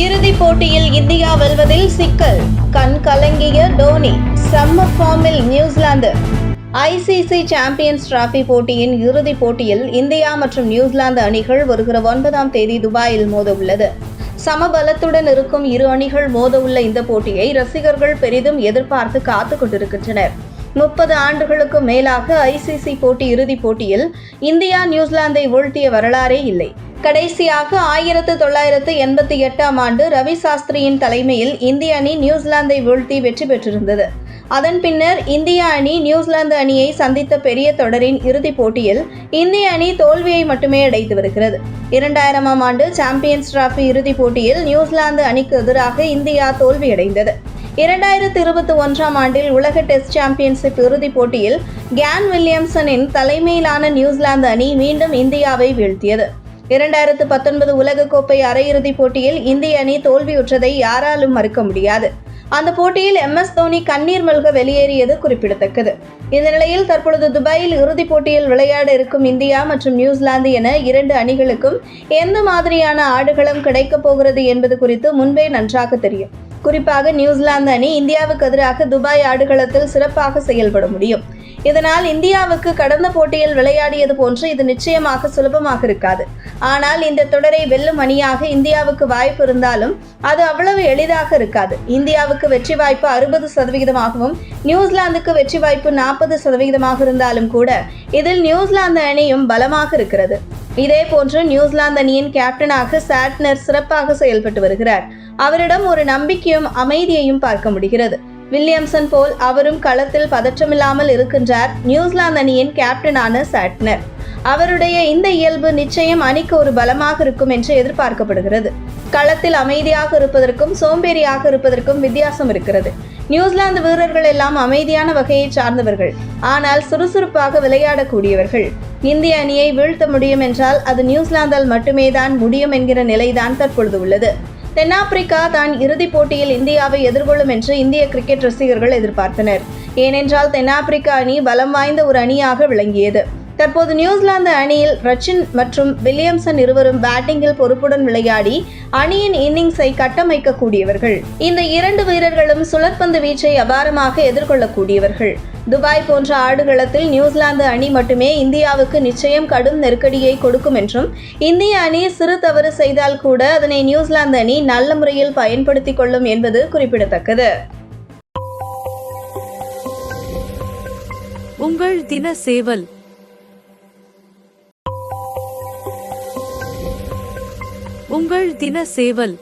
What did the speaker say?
இறுதிப் போட்டியில் இந்தியா வெல்வதில் சிக்கல். கண் கலங்கிய டோனி செம்ம ஃபார்மில் நியூசிலாந்து. ஐசிசி சாம்பியன்ஸ் டிராஃபி போட்டியின் இறுதிப் போட்டியில் இந்தியா மற்றும் நியூசிலாந்து அணிகள் வருகிற ஒன்பதாம் தேதி துபாயில் மோத உள்ளது சமபலத்துடன் இருக்கும் இரு அணிகள் மோத உள்ள இந்த போட்டியை ரசிகர்கள் பெரிதும் எதிர்பார்த்து காத்து கொண்டிருக்கின்றனர். முப்பது ஆண்டுகளுக்கு மேலாக ஐசிசி போட்டி இறுதிப் போட்டியில் இந்தியா நியூசிலாந்தை வீழ்த்திய வரலாறே இல்லை. கடைசியாக ஆயிரத்து தொள்ளாயிரத்து எண்பத்தி எட்டாம் ஆண்டு ரவி சாஸ்திரியின் தலைமையில் இந்திய அணி நியூசிலாந்தை வீழ்த்தி வெற்றி பெற்றிருந்தது. அதன் பின்னர் இந்திய அணி நியூசிலாந்து அணியை சந்தித்த பெரிய தொடரின் இறுதிப் போட்டியில் இந்திய அணி தோல்வியை மட்டுமே அடைத்து வருகிறது. இரண்டாயிரமாம் ஆண்டு சாம்பியன்ஸ் டிராஃபி இறுதிப் போட்டியில் நியூசிலாந்து அணிக்கு எதிராக இந்தியா தோல்வியடைந்தது. இரண்டாயிரத்து இருபத்தி ஒன்றாம் ஆண்டில் உலக டெஸ்ட் சாம்பியன்ஷிப் இறுதிப் போட்டியில் கேன் வில்லியம்சனின் தலைமையிலான நியூசிலாந்து அணி மீண்டும் இந்தியாவை வீழ்த்தியது. இரண்டாயிரத்து பத்தொன்பது உலகக்கோப்பை அரையிறுதிப் போட்டியில் இந்திய அணி தோல்வியுற்றதை யாராலும் மறுக்க முடியாது. அந்த போட்டியில் எம். எஸ். தோனி கண்ணீர் மல்க வெளியேறியது குறிப்பிடத்தக்கது. இந்த நிலையில் தற்பொழுது துபாயில் இறுதிப் போட்டியில் விளையாட இருக்கும் இந்தியா மற்றும் நியூசிலாந்து என இரண்டு அணிகளுக்கும் எந்த மாதிரியான ஆடுகளம் கிடைக்கப் போகிறது என்பது குறித்து முன்பே நன்றாக தெரியும். குறிப்பாக நியூசிலாந்து அணி இந்தியாவுக்கு எதிராக துபாய் ஆடுகளத்தில் சிறப்பாக செயல்பட முடியும். இதனால் இந்தியாவுக்கு கடந்த போட்டியில் விளையாடியது போன்று இது நிச்சயமாக சுலபமாக இருக்காது. ஆனால் இந்த தொடரை வெல்லும் அணியாக இந்தியாவுக்கு வாய்ப்பு இருந்தாலும் அது அவ்வளவு எளிதாக இருக்காது. இந்தியாவுக்கு வெற்றி வாய்ப்பு அறுபது சதவிகிதமாகவும் நியூசிலாந்துக்கு வெற்றி வாய்ப்பு நாற்பது சதவிகிதமாக இருந்தாலும் கூட இதில் நியூசிலாந்து அணியும் பலமாக இருக்கிறது. இதே போன்று நியூசிலாந்து அணியின் கேப்டனாக சாட்னர் சிறப்பாக செயல்பட்டு வருகிறார். அவரிடம் ஒரு நம்பிக்கையும் அமைதியையும் பார்க்க முடிகிறது. வில்லியம்சன் போல் அவரும் களத்தில் பதற்றமில்லாமல் இருக்கின்றார் நியூசிலாந்து அணியின் கேப்டனான சாட்னர். அவருடைய இந்த இயல்பு நிச்சயம் அணிக்கு ஒரு பலமாக இருக்கும் என்று எதிர்பார்க்கப்படுகிறது. களத்தில் அமைதியாக இருப்பதற்கும் சோம்பேறியாக இருப்பதற்கும் வித்தியாசம் இருக்கிறது. நியூசிலாந்து வீரர்கள் எல்லாம் அமைதியான வகையை சார்ந்தவர்கள். ஆனால் சுறுசுறுப்பாக விளையாடக்கூடியவர்கள். இந்திய அணியை வீழ்த்த முடியும் என்றால் அது நியூசிலாந்தால் மட்டுமே தான் முடியும் என்கிற நிலைதான் தற்பொழுது உள்ளது. தென்னாப்பிரிக்கா தான் இறுதிப் போட்டியில் இந்தியாவை எதிர்கொள்ளும் என்று இந்திய கிரிக்கெட் ரசிகர்கள் எதிர்பார்த்தனர். ஏனென்றால் தென்னாப்பிரிக்கா அணி பலம் வாய்ந்த ஒரு அணியாக விளங்கியது. தற்போது நியூசிலாந்து அணியில் ரச்சின் மற்றும் வில்லியம்சன் இருவரும் பேட்டிங்கில் பொறுப்புடன் விளையாடி அணியின் இன்னிங்ஸை கட்டமைக்கக்கூடியவர்கள். இந்த இரண்டு வீரர்களும் சுழற்பந்து வீச்சை அபாரமாக எதிர்கொள்ளக்கூடியவர்கள். துபாய் போன்ற ஆடுகளத்தில் நியூசிலாந்து அணி மட்டுமே இந்தியாவுக்கு நிச்சயம் கடும் நெருக்கடியை கொடுக்கும் என்றும் இந்திய அணி சிறு தவறு செய்தால் கூட அதனை நியூசிலாந்து அணி நல்ல முறையில் பயன்படுத்திக் கொள்ளும் என்பது குறிப்பிடத்தக்கது. உங்கள் தின சேவல். உங்கள் தின சேவல்.